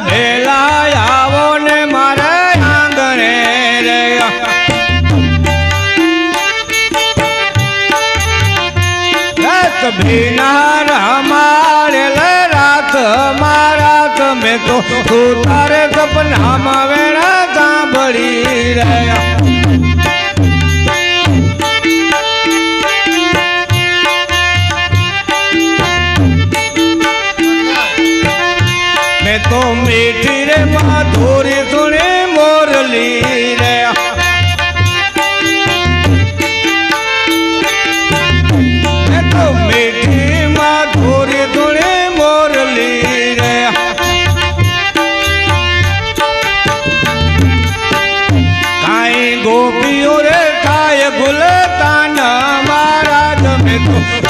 ભેલા આવો ને મારે આંગણે રે ભીના રમાડે રાત મારા તમે વેણા સાંભળી રહ્યા. Thank you.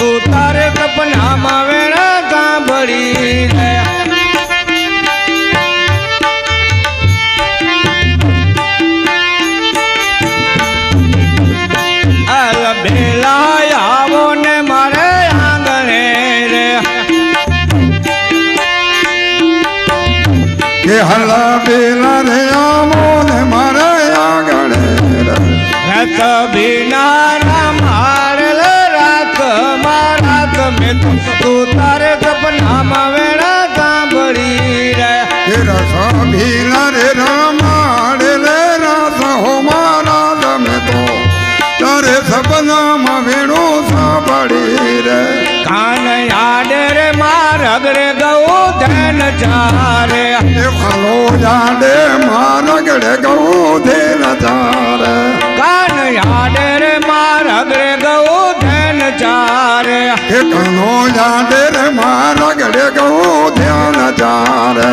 ફલો જાડે મારા ગળે ગૌ ધેન ચારે કાન આડે રે માર અગડે ગૌ ધન ચારે કે કનો જાડે રે મારા ગળે ગૌ ધ્યાન ચારે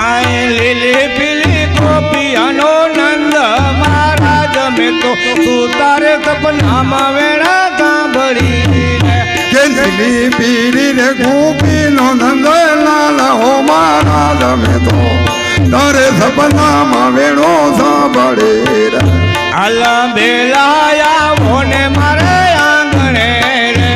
આય લીલી પીલી ગોપીઓનો નંદ મહારાજ મેં તો તું તારે સપનામાં વેળા સાંભળી રે કે નીલી પીરી રે ગોપી નો નંદ લાલ હો મારા તમે તો તારે સપનામાં વેણો સાંભળી રે હાલ બેલાયા મોને મારે આંગણે રે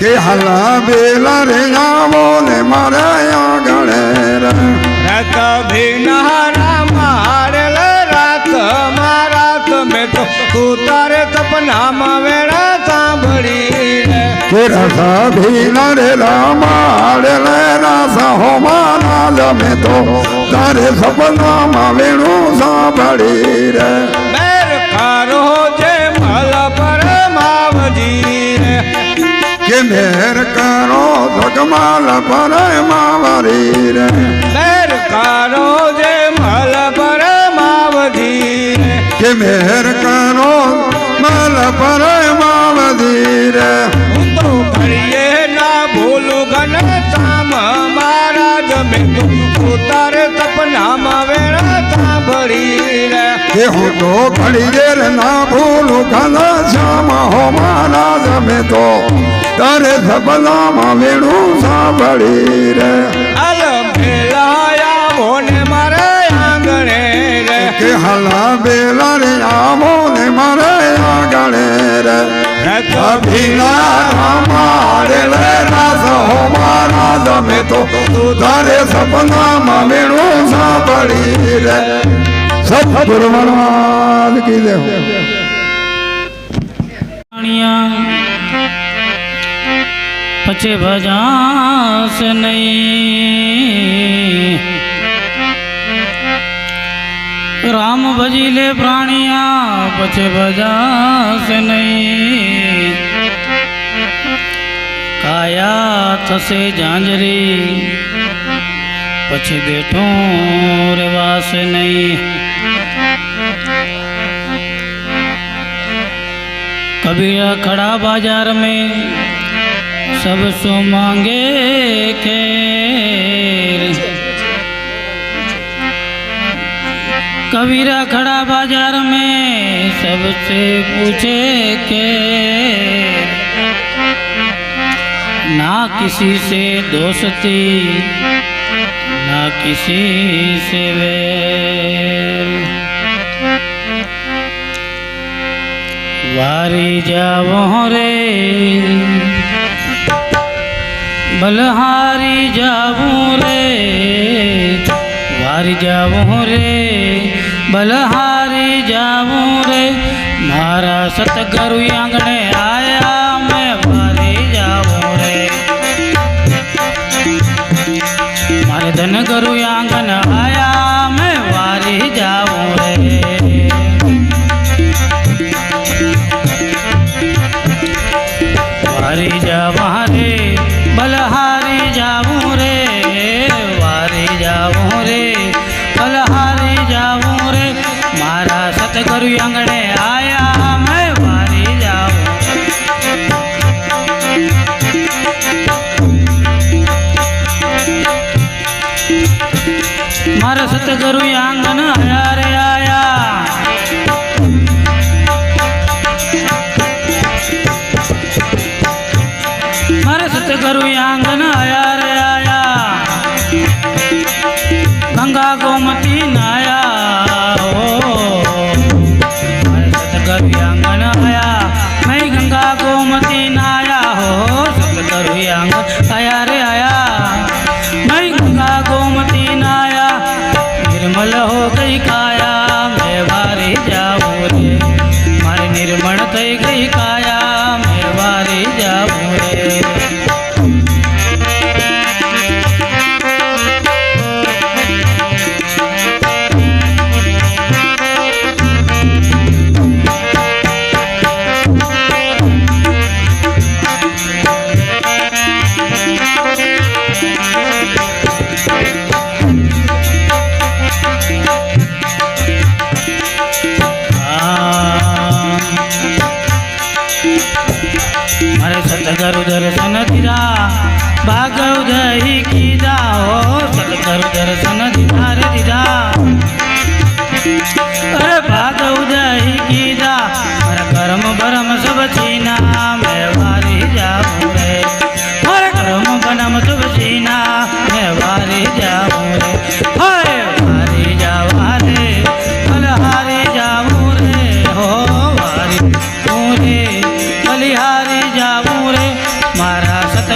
કે હલા બેલા રે આવો ને મારા આગળ રે રત ભીનારા મારે લે રાત મારા તમે તો તું તારે સપનામાં વેળા સાંભળી રે કે રસા ભીલા રે રામાડે રે રસ હો મારા તમે તો તારે સપનામાં વેણો સાંભળી રે. મેર કારો જે મલ પર માવજી રે. કે મેર કરો જગમાલ પર માવરી રે. મેર કારો જે મલ પર માવજી રે. કે મેર કરો મલ પર માવરી રે. હું તો ઘડીએ ના ભૂલું ઘન સામ મહારાજ મેં તો તું તારે સાંભળી રે. હું તો ઘડી દેર ના ભૂલું ઘના શ્યામ હો મારા જમે તો. તારે સપનામાં વેણું સાંભળી રે. અલમ ફેલાયા મોને મારે આંગણે રે. કે હલા બેલા રે આમો ને મારે આંગણે રે. અભિના રામાડે રે રાસ હો મારા તો તારે સપનામાં વેણું સાંભળી રે સબ મહારાજ કી જય પછી ભજાસ નહીં. રામ ભજી લે પ્રાણિયા પછી ભજાસ નહીં. કાયા થશે ઝાંઝરી પછી બેઠું રેવાસ નહીં कबीरा खड़ा बाजार में सब सो मांगे खेर कबीरा खड़ा बाजार में सबसे पूछे के ना किसी से दोस्ती, ना किसी से वे वारी जावो रे, बलहारी जाऊ रे, वारी जावो रे, बलहारी जाऊ रे, मारा सतगुरु आंगणे गुरु आँगन आया, मैं वारी जाऊँ रे। वारी जावा रे बलहारी जाऊँ रे, वारी जाऊँ रे, बलहारी जाऊँ रे। मारा सतगुरु आंगणे आया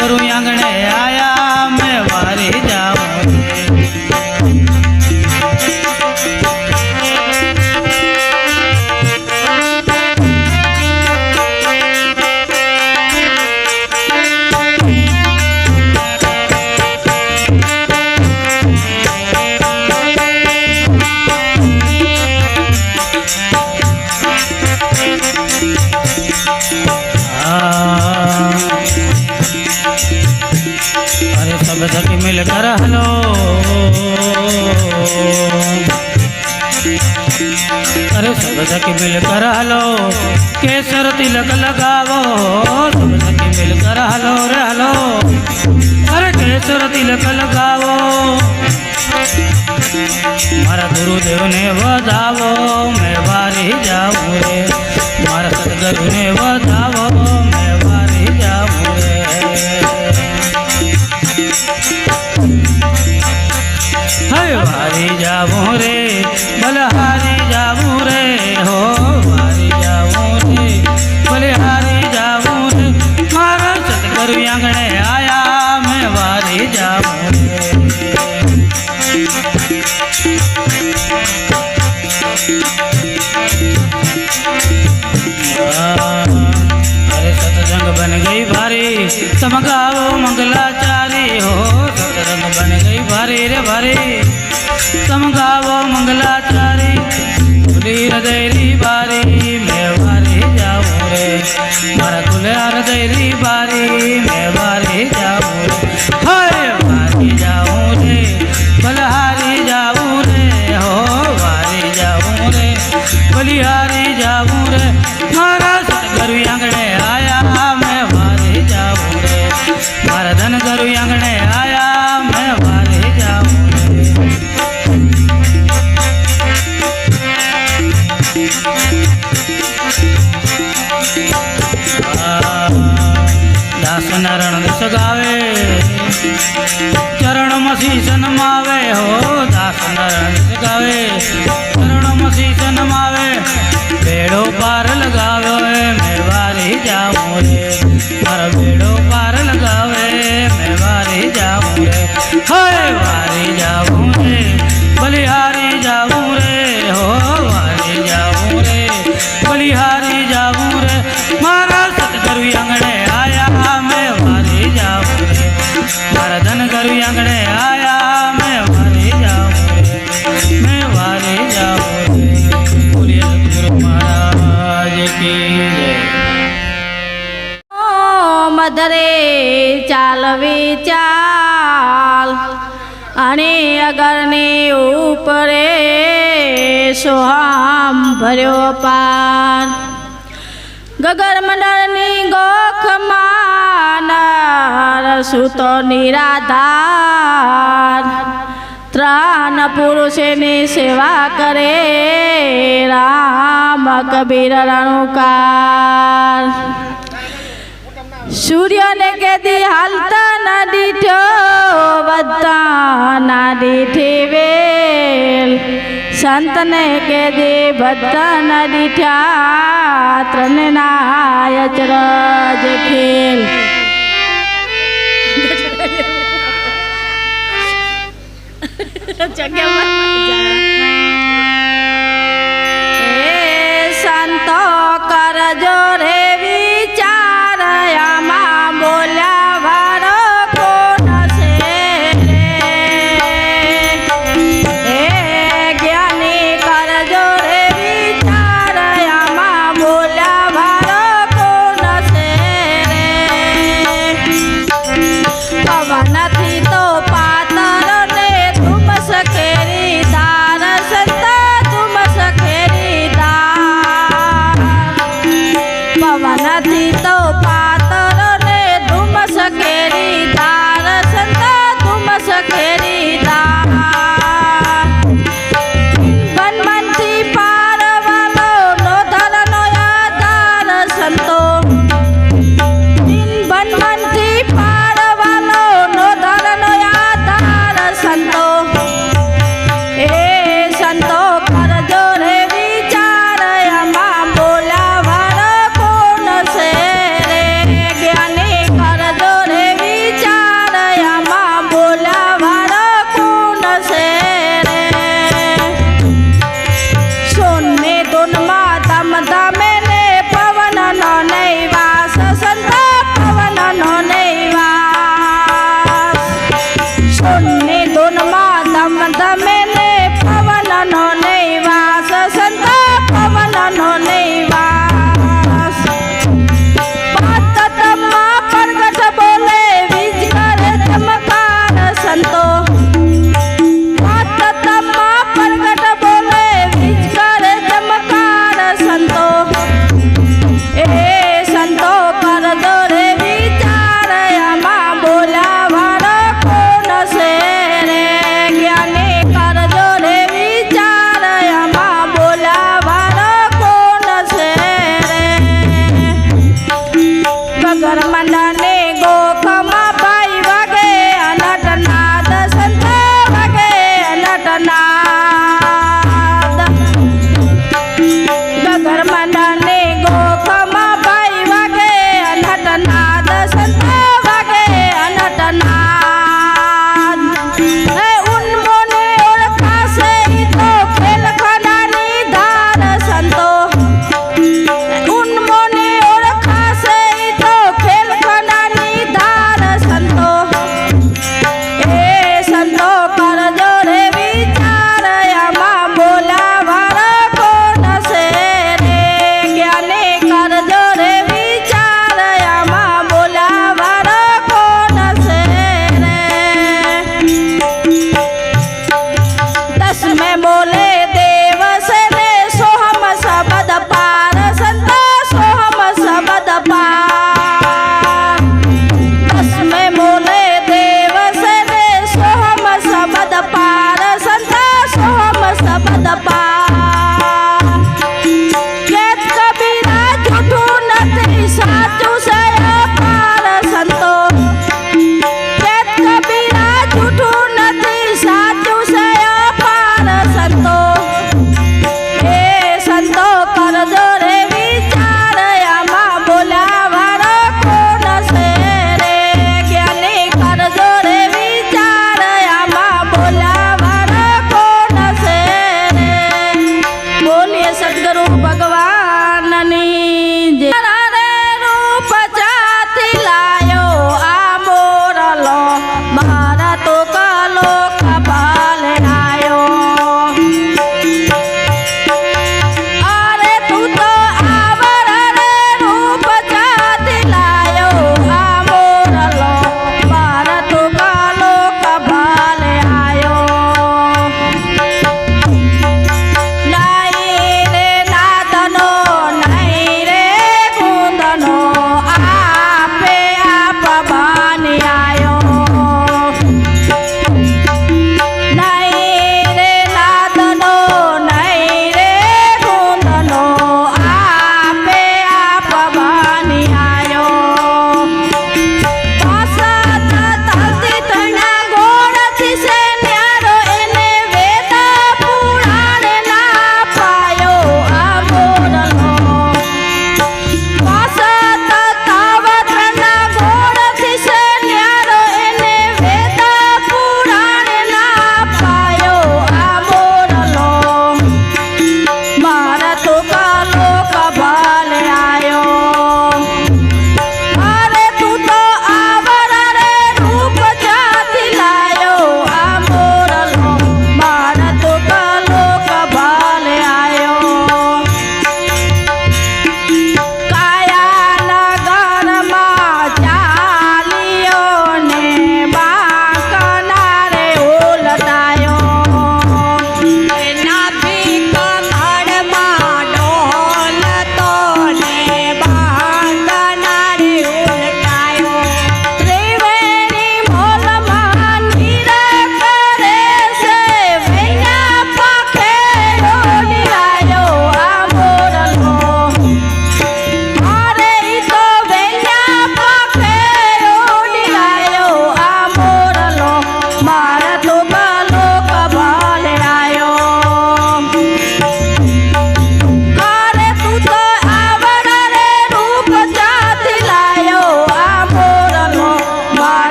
ગુરુ આંગણે આયા तिलक लगावो मिलकर हलो रहलो अरे केसर तिलक लगावो गुरुदेव ने बजावो में बारी જાઉં रे। મારી આંગણે આયા, મેં વાલી જાઉં મેં વાલી જાઉં બોલીએ મહારાજ કી મધરે ચાલવી ચાલ, અને અગરની ઉપરે સોહામ ભર્યો પા सुत तो निराधार। त्राण पुरुष ने सेवा करे, राम कबीर रणुकार। सूर्य ने के दी हलता न डीठो बता न डीठी वेल। संत ने के दी बता न त्रन नाय खेल। Jam 嘛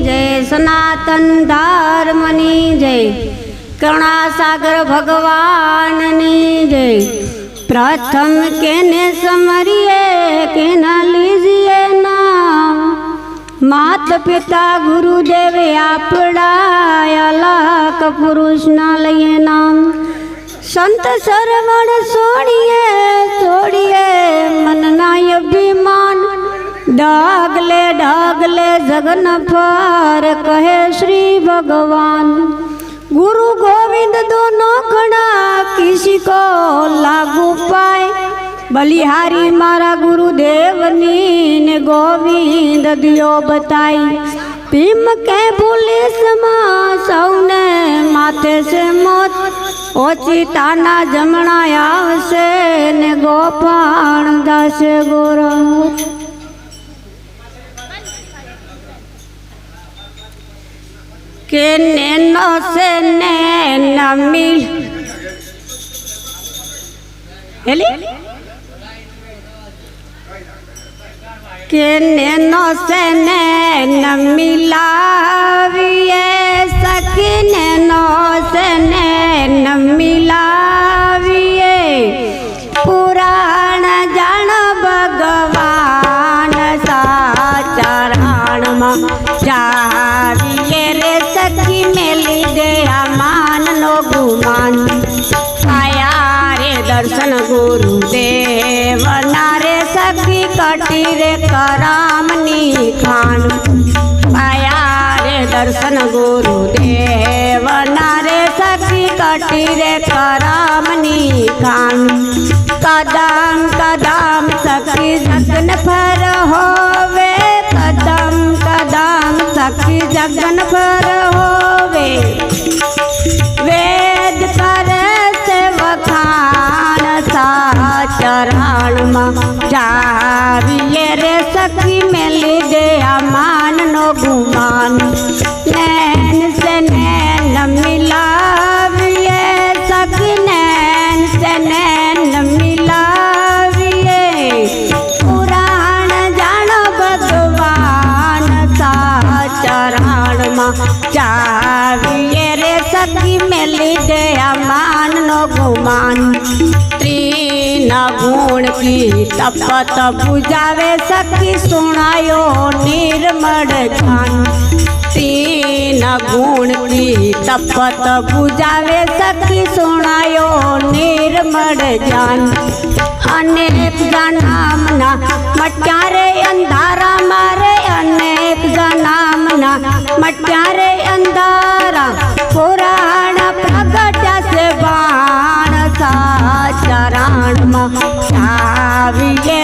જય સનાતન ધર્મની જય કરુણાસાગર ભગવાનની જય પ્રથમ કેને સમરીએ કેના લીજીએ નામ માત પિતા ગુરુદેવ આપણા અલક પુરુષના લઈએ નામ સંત સરવણ છોડીએ છોડીએ મનના અભિમાન ડાગલે ડાગલે જગન પાર કહે શ્રી ભગવાન, ગુરુ ગોવિંદ દોનો ખણા કિસી કો લાગુ પાય. બલિહારી મારા ગુરુદેવની ને ગોવિંદ દિયો બતાઈ ભીમ કે પુલિસમાં સૌને માથે છે મોત. ઓછી તાના જમણા આવશે ને ગોપાણ દાસે ગોરા કે નેનો સે નેન મિલ હેલી? કે નેનો સે નેન મિલાવીએ. સખી નેનો સે નેન મિલાવીએ घटी रे करामनी खान। पाया रे दर्शन गुरुदेव नारे सखी कटी रे करामनी खान। कदम कदम सखी जगन फर होवे, कदम कदम सखी जगन फर होवे। वेद कर से वखान सा चरण जा मान नो गुमान। नैन से नैन मिलाविए सखी, नैन से नैन मिलाविए। पुराण जानो भगवान सा चरण माँ चाविए रे सखी, मिली दया मान नो गुमान। ना गुण की तपत जावे सखी सुनायो निर्मल छान तीन गुण की तपत जावे सखी सुनायो निर्मल जान अनेक जनामना मटारे अंधारा मारे अनेक जनामना मटारे अंधारा पुराण प्राणमा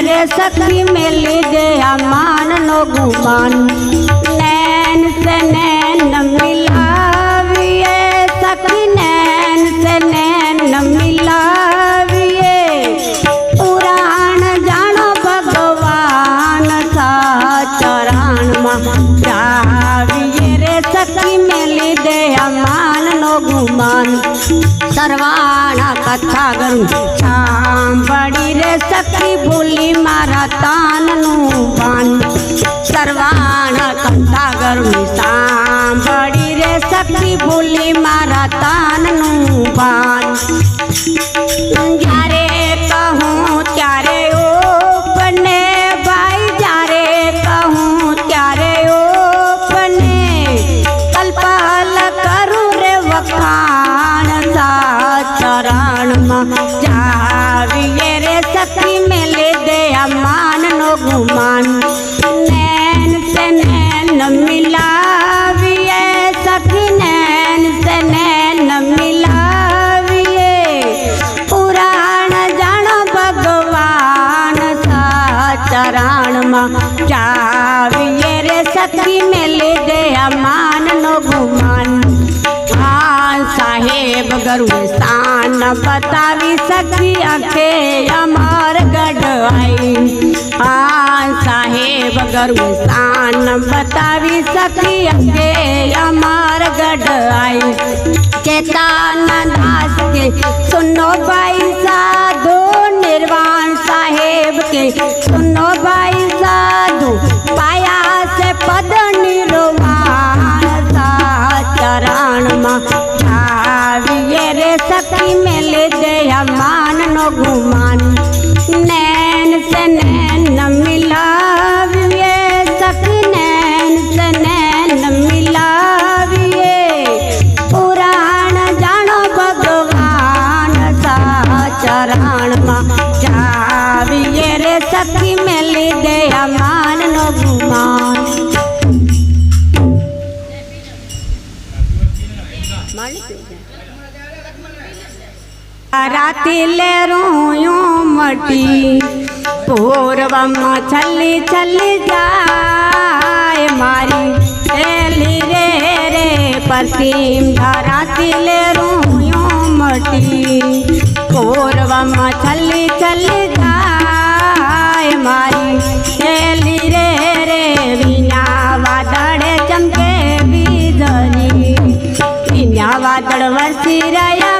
रे सखी मिल गया मान नो गुमान। नैन से नैन मिलाविए, सखी नैन से नैन मिलाविए। पुराण जानो भगवान सा, चरण चावी रे सखी मिल गया मान नो गुमान। સર્વાણા કથા કરું. સાંભળી રે સખી ભૂલી મારા તાનનું પાન. સર્વાણા કથા કરું. સાંભળી રે સખી ભૂલી મારા તાનનું પાન. જ્યારે કહું ત્યારે નૈન મિલાવીએ સખી નૈન સે નૈન મિલાવીએ પુરાણ જાણો ભગવાન સાચરણમાં જાવીએ રે સખી મેલી દે આ માનનો ગુમાન આ साहेब गरुड़ स्थान बतावी सखी अखे अमर गढ़ाई हाँ साहेब गरु स्थान बतावी सखी अखे अमर गढ़ाई चेतान दास के सुनो भाई साधु निर्वाण साहेब के। सुनो भाई साधु पाया से पद निर्वाण सा चरण દે માન નો ગુમાન. નૈન સે નૈન મિલાવીએ. સખી નૈન સે નૈન મિલાવીએ. પુરાણ જાણો ભગવાન સા ચરણમાં જાવીએ રે. સખી મેલી દે માન નો ગુમાન. राती ले रोयो मटी। पूर्वम छली छली जाए मारी। चली रे रे पसीम धराती ले रोयो मटी। पूर्वम छली छली जाए मारी। चली रे रे बिना वादड़े चमके बीजरी बिना वादड़ वसी रया